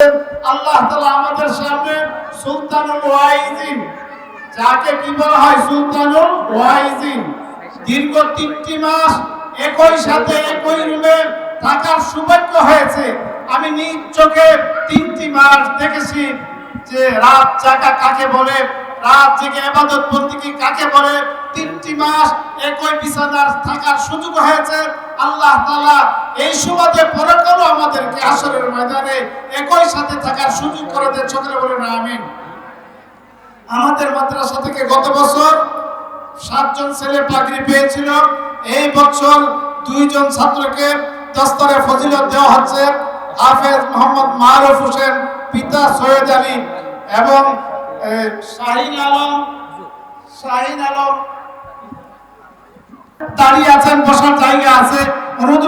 আল্লাহ তালা আমাদের সামনে সুলতানুল ওয়াইজিন, যাকে কি বলা হয় সুলতানুল ওয়াইজিন, দীর্ঘ তিনটি মাস একই সাথে একই রুমে থাকার সৌভাগ্য হয়েছে। আমি নিজ চোখে তিনটি মাস দেখেছি যে রাত চাকা কাকে বলে? রাত জেগে এবাদত বন্দিকে কাকে বলে? তিনটি মাস একই বিছানার থাকার সুযোগ হয়েছে। আল্লাহ তাআলা এই সুবাদে পরকালও আমাদেরকে আসরের ময়দানে একই সাথে থাকার সুযোগ করে দেন। সকলে বলেন, আমিন। আমাদের মাদ্রাসা থেকে গত বছর সাতজন ছেলে পাগড়ি পেয়েছিল। এই বছর দুইজন ছাত্রকে দস্তরে ফজিলত দেওয়া হচ্ছে। হাফেজ মোহাম্মদ মারুফ হোসেন, পিতা সৈয়দ আলী এবং শাহিন আলম শাহিন আলম। দাঁড়িয়ে আছেন, বসার জায়গা আছে। অনুরোধ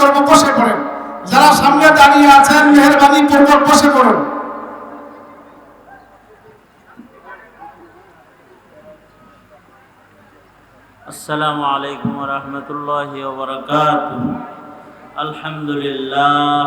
করব, বসে পড়েন। যারা সামনে দাঁড়িয়ে আছেন, মেহরবানি পূর্বক বসে আলহামদুলিল্লাহ।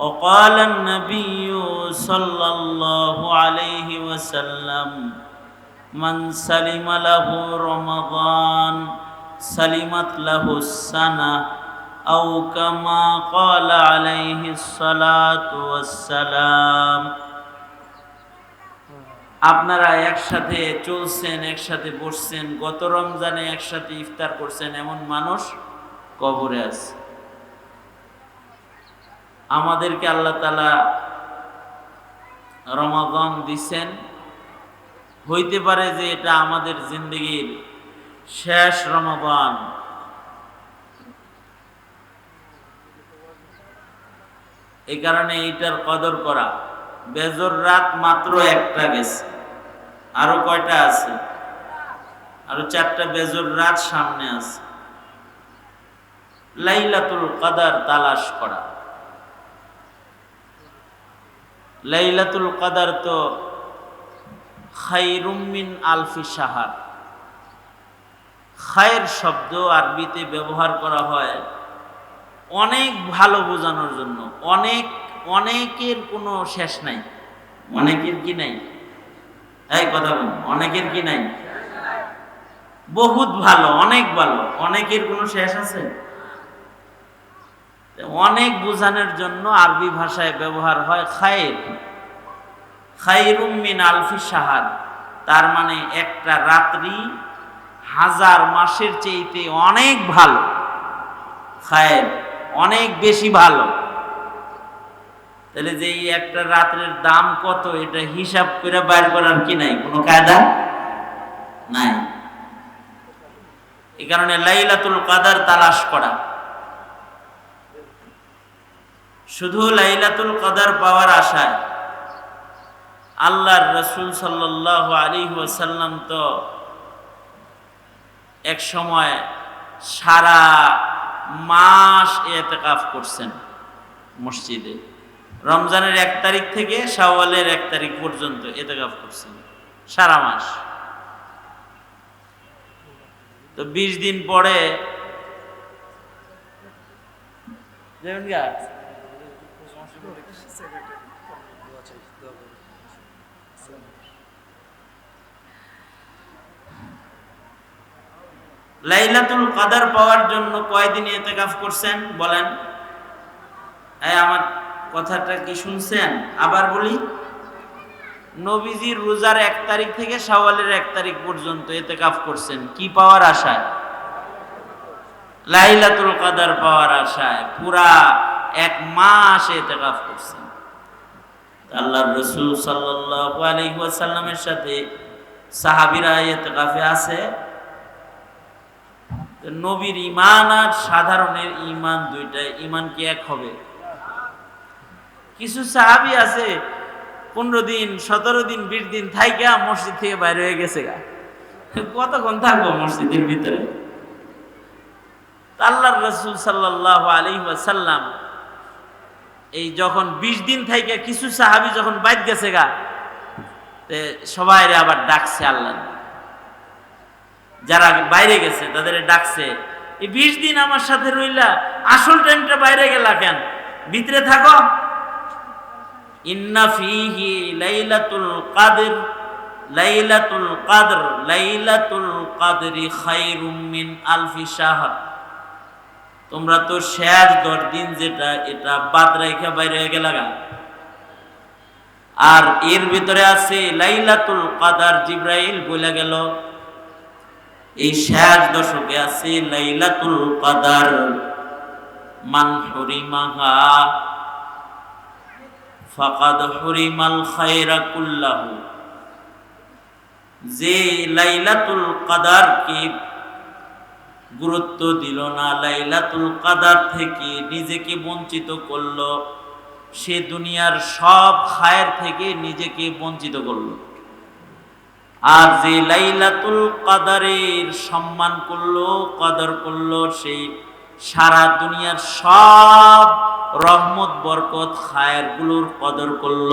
وقال النبي صلى الله عليه وسلم من سلم له رمضان سلمت له السنة أو كما قال عليه الصلاة والسلام আপনারা একসাথে চলছেন একসাথে বসছেন গত রমজানে একসাথে ইফতার করছেন এমন মানুষ কবরে আছে আমাদেরকে আল্লাহ তালা রমাদান দিচ্ছেন হইতে পারে যে এটা আমাদের জিন্দগির শেষ রমাদান। এই কারণে এইটার কদর করা। বেজর রাত মাত্র একটা গেছে। আরও কয়টা আছে? আরও চারটা বেজর রাত সামনে আছে। লাইলাতুল কাদার তালাশ করা। লাইলাতুল কাদার তো খাইরুমিন আলফি সাহার খায়ের শব্দ আরবিতে ব্যবহার করা হয় অনেক ভালো বোঝানোর জন্য। অনেক, অনেকের কোনো শেষ নাই। অনেকের কি নাই? এই কথা বল অনেকের কি নাই? বহুত ভালো, অনেক ভালো। অনেকের কোনো শেষ আছে? অনেক বোঝানোর জন্য আরবি ভাষায় ব্যবহার হয় খায়ের। খাইরুম মিন আলফি সাহাদ তার মানে একটা রাত্রি হাজার মাসের চেয়েতে অনেক ভালো। খায়ের অনেক বেশি ভালো। তাহলে যে এই একটা রাত্রের দাম কত, এটা হিসাব করে বাইর করার কি নাই? কোনো কায়দা নাই। এই কারণে লাইলাতুল কাদার তালাশ করা। শুধু লাইলাতুল কদার পাওয়ার আশায়। আল্লাহর রসুল সাল্লাহ আলী ওয়াসাল্লাম তো এক সময় সারা মাস এতেকাফ করছেন মসজিদে। রমজানের এক তারিখ থেকে শাওয়ালের এক তারিখ পর্যন্ত এতেকাফ করছেন সারা মাস। তো বিশ দিন পরে যাবেন গা লাইলাতুল কাদার পাওয়ার জন্য কয়দিন এতেকাফ করছেন? বলেন। আমার কথাটা কি শুনছেন? আবার বলি। নবীজির রোজার এক তারিখ থেকে শাওয়ালের এক তারিখ পর্যন্ত এতেকাফ করছেন। কি পাওয়ার আশায়? লাইলাতুল কাদার পাওয়ার আশায় পুরা এক মাস এতেকাফ করছেন। আল্লাহ রসুল সাল্লাল্লাহু আলাইহি ওয়াসাল্লামের সাথে সাহাবীরা এতেকাফে আছে। নবীর ইমান আর সাধারণের ইমান দুইটা ইমান কি এক হবে? কিছু সাহাবী আছে, পনেরো দিন, সতেরো দিন, বিশ দিন থাইকা মসজিদ থেকে বাইরে হয়ে গেছে গা। কতক্ষণ থাকব মসজিদের ভিতরে? আল্লাহ রসুল সাল্লাহ আলী সাল্লাম এই যখন বিশ দিন থেকে কিছু সাহাবি যখন বাইর গেছে গা সবাই আবার ডাকছে আল্লাহ যারা বাইরে গেছে, তাদের ডাকছে, এই বিশ দিন আমার সাথে রইলা, আসল টাইমটা বাইরে গেলা কেন? ভিতরে থাকো। ইন্না ফিহি লাইলাতুল কাদের, লাইলাতুল কাদর, লাইলাতুল কাদরি খায়রুম মিন আলফি শাহর। তোমরা তো শেষ দশ দিন যেটা, এটা বাদ রেখে বাইরে গেলাগা আর এর ভিতরে আছে, লাইলাতুল কাদার জিব্রাইল বলে গেল। এই শেষ দশকে আছে লাইলাতুল কাদার। মান হরিমাহা ফাকাদ হরিমাল খায়রা কুল্লাহু। যে লাইলাতুল কাদারকে গুরুত্ব দিল না, লাইলাতুল কাদার থেকে নিজেকে বঞ্চিত করল, সে দুনিয়ার সব খায়ের থেকে নিজেকে বঞ্চিত করল। আর যে লাইলাতুল কাদারের সম্মান করল, কদর করল, সেই সারা দুনিয়ার সব রহমত, বরকত খায়েরগুলোর কদর করল।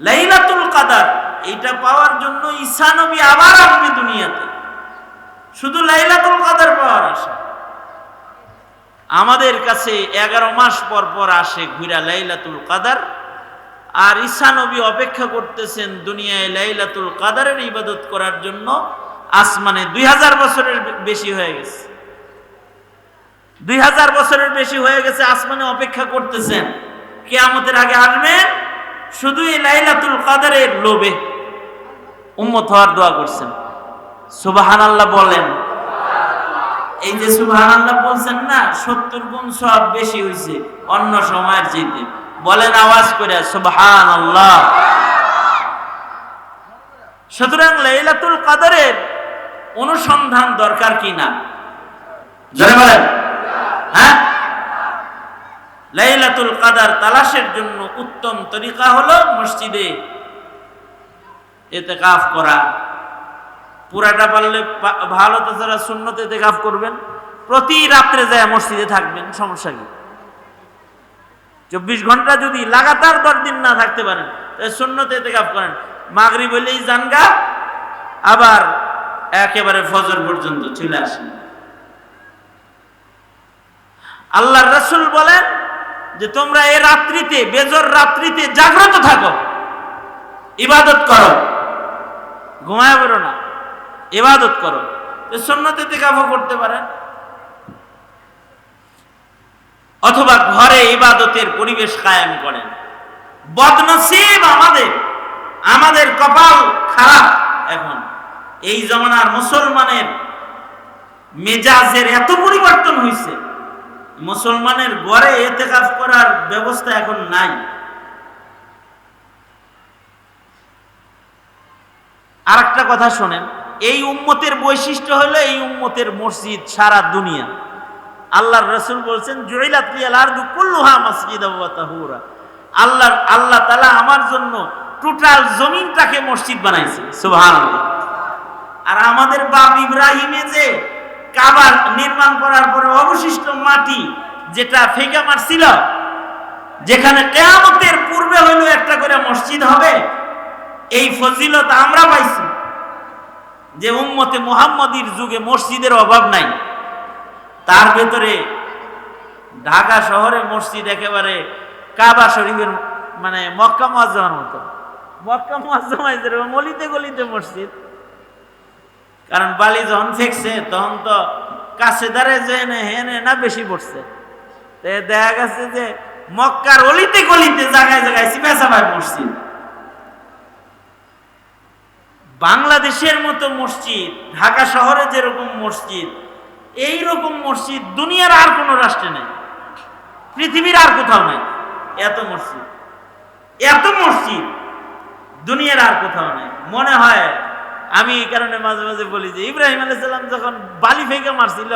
লাইলাতুল কাদার এটা পাওয়ার জন্য ঈসা নবী আবার আসবে দুনিয়াতে। শুধু লাইলাতুল কাদার পাওয়ার আশা। আমাদের কাছে এগারো মাস পর পর আসে ঘুরা লাইলাতুল কাদার। আর ঈসা নবী অপেক্ষা করতেছেন দুনিয়ায় লাইলাতুল কাদারের ইবাদত করার জন্য। আসমানে দুই হাজার বছরের বেশি হয়ে গেছে। দুই হাজার বছরের বেশি হয়ে গেছে, আসমানে অপেক্ষা করতেছেন। কেয়ামতের আগে আসবেন শুধু এই লাইলাতুল কাদারের লোভে। উম্মত হওয়ার দোয়া করছেন। সুবাহান আল্লাহ বলেন। এই যে সুবাহান আল্লাহ বলছেন না, সত্তর গুণ সব বেশি হয়েছে অন্য সময়ের চাইতে। বলেন আওয়াজ করে সুবাহান আল্লাহ সুতরাং লাইলাতুল কাদারের অনুসন্ধান দরকার কি না? জোরে বলেন। হ্যাঁ? লাইলাতুল কাদার তালাশের জন্য উত্তম তরিকা হলো মসজিদে এতে কাফ করা। পুরাটা পারলে ভালো তাছাড়া শূন্যতে এতে কাফ করবেন। প্রতি রাত্রে যায় মসজিদে থাকবেন, সমস্যা কি? চব্বিশ ঘণ্টা যদি লাগাতার দশ দিন না থাকতে পারেন তাহলে শূন্যতে এতে কাফ করেন। মাগরি বলেই জানগা, আবার একেবারে ফজর পর্যন্ত চলে আসেন আল্লাহ রসুল বলেন যে তোমরা এই রাত্রিতে, বেজর রাত্রিতে জাগ্রত থাকো। ইবাদত করো। ঘুমায় বেরো না। ইবাদত করো। সন্ন্যতে তেকাফও করতে পারেন। অথবা ঘরে ইবাদতের পরিবেশ কায়েম করেন। বদনসিব আমাদের। আমাদের কপাল খারাপ এখন। এই জমানার মুসলমানের মেজাজের এত পরিবর্তন হয়েছে মুসলমানের ঘরে এতেকাফ করার ব্যবস্থা এখন নাই। আর একটা কথা শোনেন, এই উম্মতের বৈশিষ্ট্য হলো এই উম্মতের মসজিদ সারা দুনিয়া। আল্লাহর রসুল বলছেন আল্লাহ আল্লাহ তালা আমার জন্য টোটাল জমিনটাকে মসজিদ বানাইছে। সুবহানাল্লাহ। আর আমাদের বাপ ইব্রাহিমে যে কাবার নির্মাণ করার পরে অবশিষ্ট মাটি যেটা ফেকা মারছিল যেখানে কেয়ামতের পূর্বে হইল একটা করে মসজিদ হবে, এই ফজিলত আমরা পাইছি যে উম্মতে মুহাম্মদীর যুগে মসজিদের অভাব নাই। তার ভেতরে ঢাকা শহরে মসজিদ একেবারে কাবা শরীফের মানে মক্কা মুয়াজ্জামার মতো। মক্কা মুয়াজ্জামায় যেরকম গলিতে গলিতে মসজিদ, কারণ বালি যখন ফেকছে তখন তো কাছে দাঁড়ায় যে হেনে না বেশি পড়ছে। দেখা গেছে যে মক্কার অলিতে গলিতে জায়গায় জায়গায় সিমেসাবাই মসজিদ। বাংলাদেশের মতো মসজিদ, ঢাকা শহরে যেরকম মসজিদ এই রকম মসজিদ দুনিয়ার আর কোনো রাষ্ট্রে নেই। পৃথিবীর আর কোথাও নেই। এত মসজিদ। এত মসজিদ দুনিয়ার আর কোথাও নেই। মনে হয়, আমি এই কারণে মাঝে মাঝে বলি যে ইব্রাহিম আলাইসাল্লাম যখন বালি ফেঁকে মারছিল,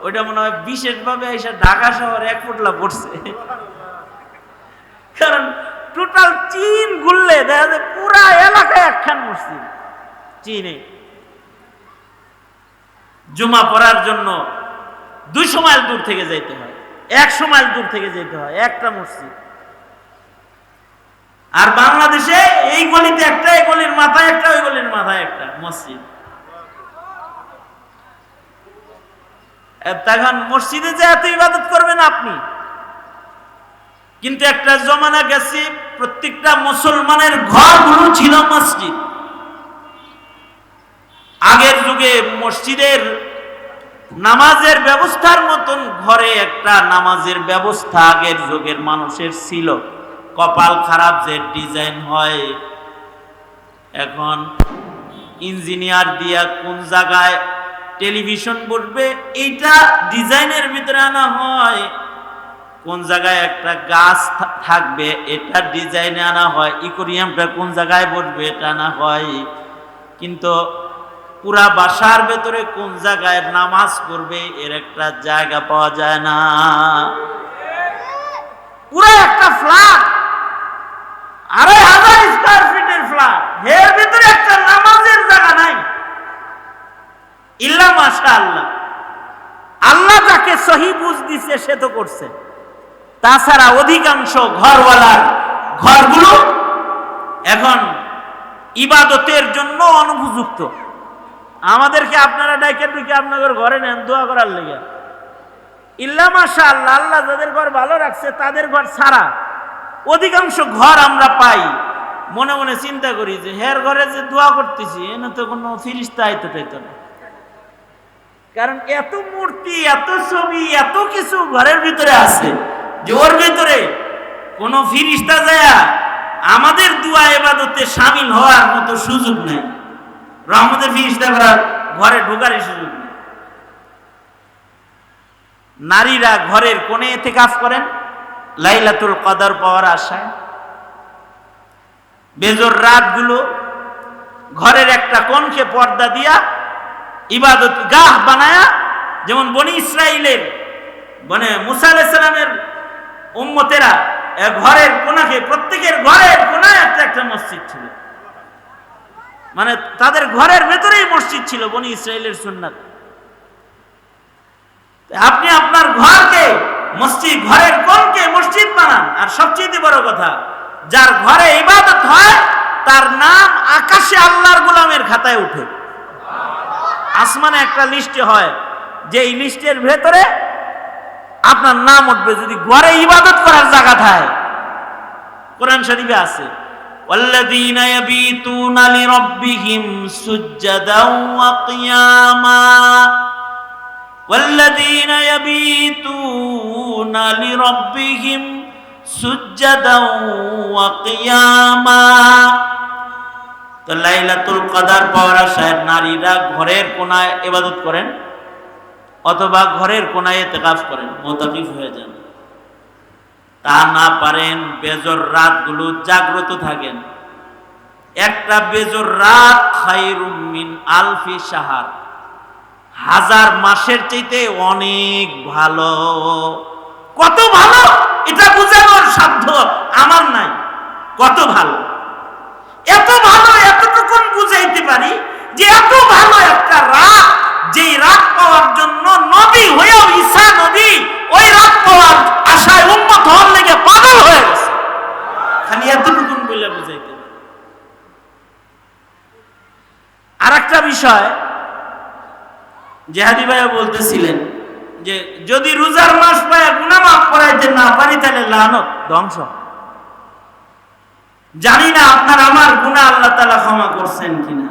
ওইটা মনে হয় বিশেষভাবে এসে ঢাকা শহরে এক ফুটলা পড়ছে। কারণ টোটাল চীন ঘুরলে দেখা যায় পুরা এলাকায় একখান মসজিদ। চীনে। জুমা পড়ার জন্য দুইশো মাইল দূর থেকে যেতে হয় একশো মাইল দূর থেকে যেতে হয়, একটা মসজিদ। আর বাংলাদেশে এই গলিতে একটা, এই গলির মাথায় একটা, ওই গলির মাথায় একটা মসজিদ। তখন মসজিদে যে এত ইবাদত করবেন আপনি? কিন্তু একটা জমানা গেছে, প্রত্যেকটা মুসলমানের ঘরগুলো ছিল মসজিদ। যুগে মসজিদের নামাজের ব্যবস্থার মতন ঘরে একটা নামাজের ব্যবস্থা আগের যুগের মানুষের ছিল। কপাল খারাপ যে ডিজাইন হয়। এখন ইঞ্জিনিয়ার দিয়া কোন জায়গায় টেলিভিশন বসবে, এইটা ডিজাইনের ভিতরে আনা হয়। কোন জায়গায় একটা গাছ থাকবে, এটা ডিজাইনে আনা হয়। ইকোরিয়ামটা কোন জায়গায় বসবে, এটা আনা হয়। কিন্তু পুরা বাসার ভেতরে কোন জায়গায় নামাজ পড়বে, এর একটা জায়গা পাওয়া যায় না। পুরো একটা ফ্ল্যাট, আড়াই হাজার স্কোয়ার ফিটের ফ্ল্যাট, এর ভিতরে একটা নামাজের জায়গা নাই। ইল্লা মাশা আল্লাহ আল্লাহ যাকে সহি বুঝ দিছে, সে তো করছে। তাছাড়া অধিকাংশ ঘরওয়ালার ঘরগুলো এখন ইবাদতের জন্য অনুপযুক্ত। আমাদেরকে আপনারা ডাইকে ডুকে আপনাদের ঘরে নেন, দোয়া করার লেগে। ইল্লা মাশা আল্লাহ আল্লাহ যাদের ঘর ভালো রাখছে, তাদের ঘর ছাড়া অধিকাংশ ঘর আমরা পাই। মনে মনে চিন্তা করি যে, হের ঘরে যে দোয়া করতেছি, এনে তো কোনো ফিরিস্তা আইতো টাইতো না। কারণ এত মূর্তি, এত ছবি, এত কিছু ঘরের ভিতরে আছে যে ওর ভিতরে কোন ফিরিস্তা যায় আমাদের দুয়া এবাদতে সামিল হওয়ার মতো সুযোগ নেই। রহমতের ফিরিস্তা করার ঘরে ঢোকারই সুযোগ নেই। নারীরা ঘরের কোণে এতে কাজ করেন, লাইলাতুল কদর পাওয়ার আশায়। বেজর রাতগুলো ঘরের একটা কোণকে পর্দা দিয়া ইবাদত গাহ বানায়া, যেমন বনি ইসরাইলের মানে মুসা আলাইসালামের উম্মতেরা ঘরের কোনাকে প্রত্যেকের ঘরের কোনায় একটা একটা মসজিদ ছিল। মানে তাদের ঘরের ভেতরেই মসজিদ ছিল, বনি ইসরাইলের সুন্নাত। আপনি আপনার ঘরকে, মসজিদ, ঘরের কোনকে মসজিদ বানান। আর সবচেয়ে বড় কথা, যার ঘরে ইবাদত হয়, তার নাম আকাশে আল্লাহর গোলামের খাতায় উঠে। আসমানে একটা লিস্টে হয়, যে এই লিস্টের ভেতরে আপনার নাম উঠবে। যদি ঘরে ইবাদত করার জায়গা থাকে, কোরআন শরীফে আছে والذين يبيتون لربهم سجدا وقياما والذين يبيتون لربهم سجدا وقياما তো লাইলাতুল কদার পাওয়ার আশায় নারীরা ঘরের কোনায় ইবাদত করেন অথবা ঘরের কোনায় এতেকাফ করেন মোতাকিফ হয়ে যান তা না পারেন, বেজর রাতগুলো জাগ্রত থাকেন। একটা বেজর রাত খাইরুম মিন আলফি সাহার হাজার মাসের চাইতে অনেক ভালো। কত ভালো? এটা বোঝানোর সাধ্য আমার নাই। কত ভালো? এত ভালো এতটুকুন বুঝাইতে পারি যে এত ভালো একটা রাত, যেই রাত পাওয়ার জন্য নবী হয়েও ঈসা নবী ওই রাত পাওয়ার আশায় উন্মত হওয়ার লেগে পাগল হয়ে গেছে। খালি এতটুকুন বলে বুঝাইতে আর একটা বিষয়, জেহাদি ভাইয়া বলতেছিলেন যে, যদি রোজার মাস পায় গুনা মাফ করাইতে না পারি, তাহলে লানত, ধ্বংস। জানি না আপনার আমার গুণা আল্লাহ তালা ক্ষমা করছেন কিনা।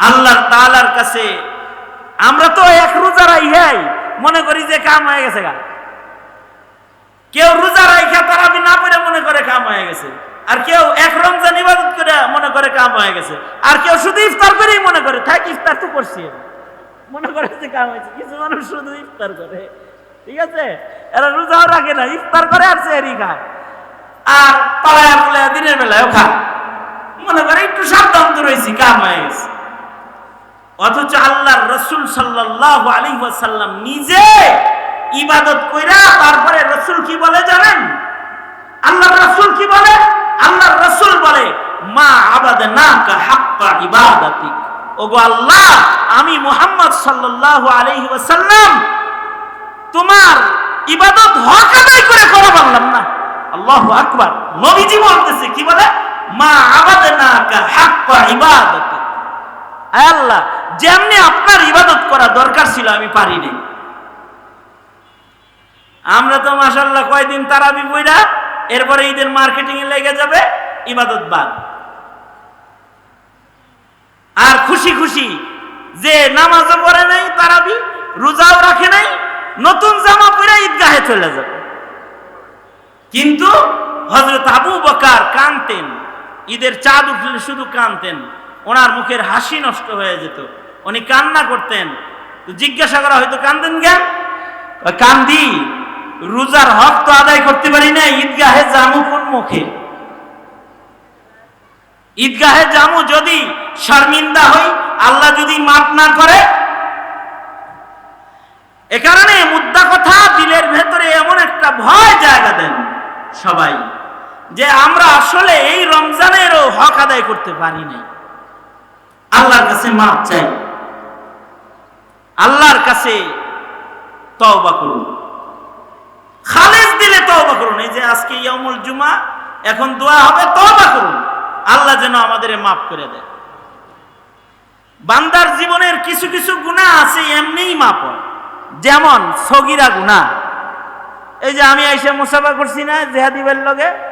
আল্লাহ তালার কাছে আমরা তো এক রোজা রাইহাই, মনে করি যে কাম হয়ে গেছে গা। কেউ রোজা রাইখা তারা না পড়ে মনে করে কাম হয়ে গেছে। আর কেউ এক রমজান ইবাদত করে মনে করে কাম হয়ে গেছে। আর কেউ শুধু ইফতার করেই মনে করে, থাক, ইফতার তো করছি মনে করে যে কাম হয়েছে। কিছু মানুষ শুধু ইফতার করে। ঠিক আছে? এরা রোজাও রাখে না, ইফতার করে আর সেহরি খায়। আর পালায়া দিনের বেলায়ও খায়। মনে করে একটু সাবধান তো রয়েছি কাম হয়ে গেছে। অথচ আল্লাহর রসুল সাল্লাহ আলী ওয়াসাল্লাম নিজে ইবাদত কইরা তারপরে রসুল কি বলে জানেন? আল্লাহ রসুল কি বলে? আল্লাহ রসুল বলে, মা আবাদ না হাক্কা ইবাদাতিক। ওগো আল্লাহ, আমি মুহাম্মদ সাল্লাল্লাহু আলাইহি ওয়াসাল্লাম তোমার ইবাদত হক আদায় করে করা পারলাম না। আল্লাহু আকবার। নবীজি বলতেছে, কি বলে? মা আবাদ না হাক্কা ইবাদাতিক। আল্লাহ যেমনি আপনার ইবাদত করা দরকার ছিল, আমি পারিনি। আমরা তো মাসাল্লাহ কয়দিন তারাবি বইরা, এরপরে ঈদের মার্কেটিং এ লেগে যাবে, ইবাদত বাদ। আর খুশি খুশি, যে নামাজও পড়ে নাই, তারাবি, রোজাও রাখে নাই, নতুন জামা পরে ঈদগাহে চলে যাবে। কিন্তু হজরত আবু বকার কানতেন ঈদের চাঁদ উঠলে শুধু কানতেন ওনার মুখের হাসি নষ্ট হয়ে যেত। উনি কান্না করতেন। জিজ্ঞাসা করা হয়তো কান্দেন জ্ঞান কান্দি, রোজার হক তো আদায় করতে পারি না ঈদগাহে জামু কোন মুখে? ঈদগাহে জামু যদি শর্মিন্দা হই, আল্লাহ যদি মাফ না করে? এ কারণে মুদ্রা কথা দিলের ভেতরে এমন একটা ভয় জায়গা দেন সবাই, যে আমরা আসলে এই রমজানেরও হক আদায় করতে পারি নাই। আল্লাহর কাছে মাপ চাই। আল্লাহর কাছে তওবা করুন। খালেজ দিলে তওবা করুন। এই যে আজকে ইয়ামুল জুমা, এখন দোয়া হবে, তওবা করুন। আল্লাহ যেন আমাদের মাফ করে দেয়। বান্দার জীবনের কিছু কিছু গুনাহ আছে, এমনিই মাপ যেমন সগিরা গুনাহ। এই যে আমি এসে মুসাফা করছি না জেহাদিবের লগে